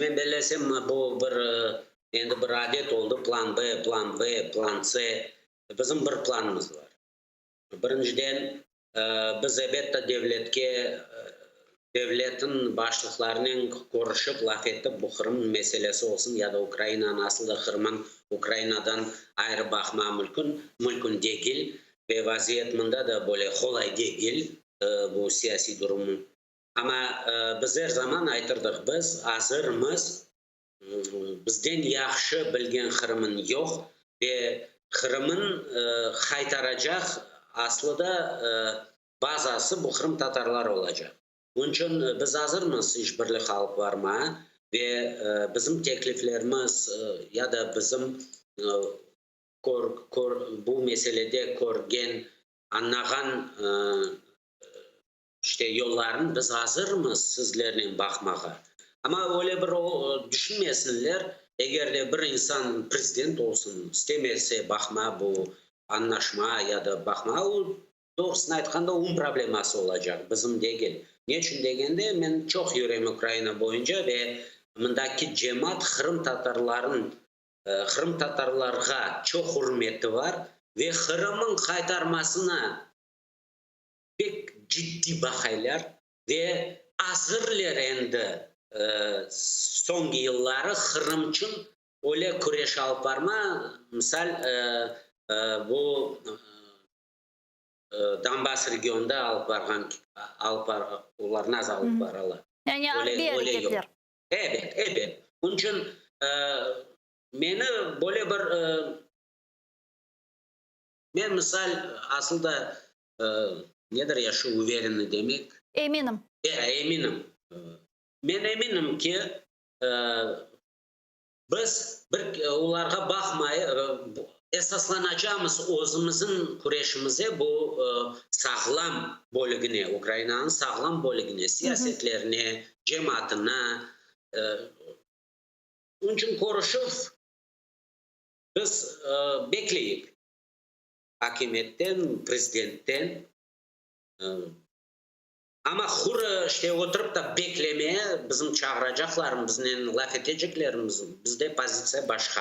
мен білесем бұл бір енді бір әдет олды план б план в план с біздің бір планымыз бар біріншіден ә, біз эбетта девлетке девлеттің басшылықтарымен көрісіп бұл мәселесі болсын яда украинаның асылды қырмын украинадан айырбақма мүлкін мүлкін дегіл бе вазиет мында да более қолай дегіл бұл сияси дұрым ама біздер заман айтырдық біз азырмыз бізден яқшы білген қырымын жоқ де қырымын ә, қайтарачақ аслыда базасы бұл қырым татарлар олачақ Үншін, біз азырмыз ешбірлі бірлік алып барма ма, ә, біздің яда біздің бұл мәселеде көрген аннаған ішке жолларын біз азырмыз сіздермен бақмаға ама ойлай бір түшінмесінлер егер бір инсан президент болсын істемесе бақма бұл аннашма, я да ол айтқанда ұн проблемасы болажақ бізім деген не үшін дегенде мен чоқ жүремін украина бойынша бе, мындаки жемат қырым татарларын қырым татарларға чоқ құрметі бар ве қырымын қайтармасына ciddi bakaylar ve asırlar endi e, so'nggi yillari hırımçın öyle kureş alıp varma misal e, e, bu e, Donbass regionda alıp vargan alıp var ular naz alıp varala. Yani öyle, öyle yok. Evet, evet. Bunun için e, meni böyle bir e, men misal aslında e, nedir yaşı uverenli demek? Eminim. E, eminim. Men eminim ki e, biz bir ularga bakmayı e, esaslanacağımız o'zimizin kurashimize bu e, sağlam bo'ligine, Ukrayna'nın sağlam bo'ligine, siyasetlerine, cemaatine. E, onun için Koroshev biz e, bekleyip hakimiyetten, prezidentten Ама құры іште отырып та бекілеме біздің жақларым біздің лафете этежеклерибиз бізде позиция башқа.